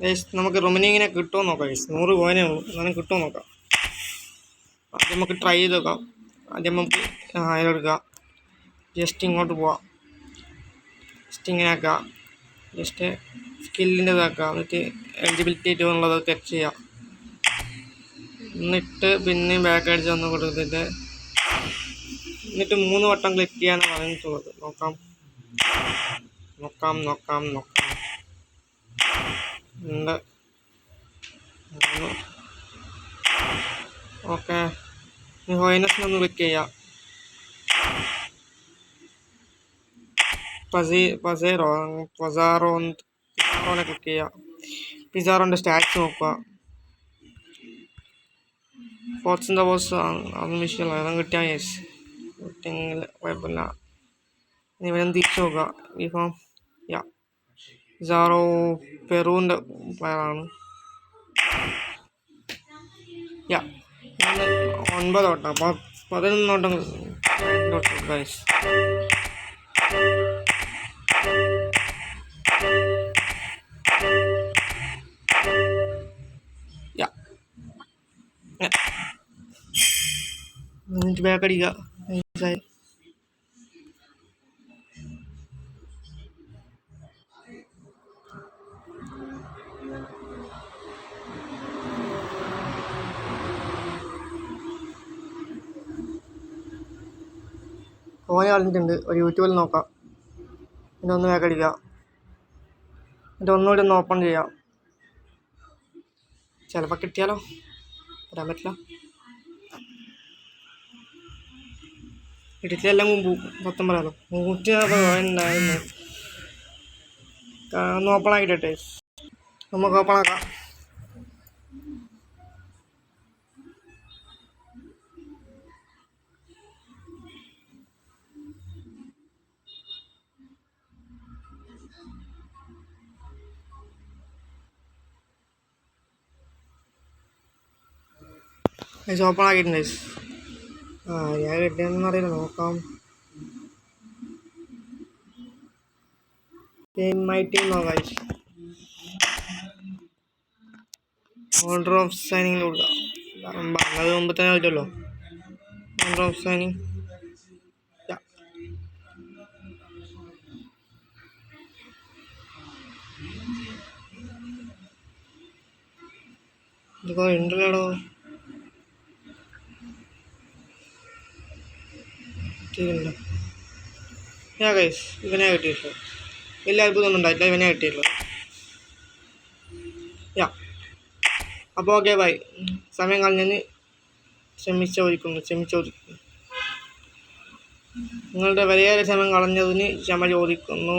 Guys നമുക്ക് റൊമിനിങ്ങിനെ കിട്ടുമോ നോക്കാം ഗൈസ് നൂറ് കോയിനേ ഉള്ളൂ എന്നാലും കിട്ടുമോ നോക്കാം. ആദ്യം നമുക്ക് ട്രൈ ചെയ്ത് നോക്കാം. ആദ്യം നമുക്ക് അതിലെടുക്കാം ജസ്റ്റ് ഇങ്ങോട്ട് പോവാം. ജസ്റ്റ് ഇങ്ങനെ ആക്കാം. ജസ്റ്റ് സ്കില്ലിന്റെ ഇതാക്കാം. എന്നിട്ട് എലിജിബിലിറ്റി ഉള്ളത് ചെക്ക് ചെയ്യാം. എന്നിട്ട് പിന്നെയും ബാക്ക് അടിച്ച് ഒന്ന് കൊടുത്തിട്ട് എന്നിട്ട് മൂന്ന് വട്ടം ക്ലിക്ക് ചെയ്യാന്ന് പറഞ്ഞിട്ടുള്ളത് നോക്കാം. നോക്കാം നോക്കാം നോക്കാം. ഉണ്ട്. ഓക്കെ. ഹോയിനസിനൊന്ന് ക്ലിക്ക് ചെയ്യാം. പസി പസേറോ പസാറോ പിസാറോനെ ക്ലിക്ക് ചെയ്യാം. പിസാറോന്റെ സ്റ്റാറ്റ്സ് നോക്കുക. ഫോർട്സിന്റെ ബോസ് അതൊന്നും വിഷയമല്ല അതും കിട്ടിയാൽ യെസ് കിട്ടിയെങ്കിൽ കുഴപ്പമില്ല. ഇവനും തിരിച്ചു നോക്കുക? ഫോം യാ പിസാറോ പെറുവിന്റെ പ്ലെയറാണ് യാ ഞാൻ ഒൻപത് ഓട്ടം അപ്പോൾ പതിനൊന്ന് ഓട്ടം ഗൈസ് യാ. എന്നിട്ട് ബാക്ക് നൈസായി കളഞ്ഞിട്ടുണ്ട് ഒരു യൂട്യൂബിൽ നോക്കാം. എന്നിട്ട് ഒന്ന് ബാക്ക് അടിക്കുക. എന്നിട്ട് ഒന്നുകൂടി ഒന്ന് ഓപ്പൺ ചെയ്യാം ചിലപ്പോൾ കിട്ടിയാലോ? വരാൻ പറ്റില്ല. ഇടുക്കിയെല്ലാം മുമ്പ് മൊത്തം പറയാലോ. അറുപത് ഉണ്ടായിരുന്നു. ഒന്ന് ഓപ്പൺ ആക്കിട്ടെ നമുക്ക് ഓപ്പൺ ആക്കാം. ഗൈസ് ഓപ്പൺ ആക്കിയിട്ടുണ്ട്. ഗൈസ് ആ ഞാൻ കിട്ടിയെന്ന് അറിയില്ല. നോക്കാം. My team order of signing കൊടുക്കാം. പറഞ്ഞത് മുമ്പ് തന്നെ പറ്റുമല്ലോ ഓർഡർ ഓഫ് സൈനിങ് ഇതൊക്കെ ഉണ്ടല്ലോ കിട്ടിയില്ല യാ കൈസ് ഇവനെ കിട്ടിയിട്ടുള്ളൂ വലിയ അത്ഭുതമൊന്നും ഉണ്ടായിട്ടില്ല ഇവനെ കിട്ടിയിട്ടുള്ളൂ യാ. അപ്പോൾ ഓക്കെ ബൈ സമയം കളഞ്ഞതിന് ക്ഷമിച്ചോദിക്കുന്നു ക്ഷമിച്ചോദിക്കുന്നു നിങ്ങളുടെ വലിയ സമയം കളഞ്ഞതിന് ക്ഷമ ചോദിക്കുന്നു.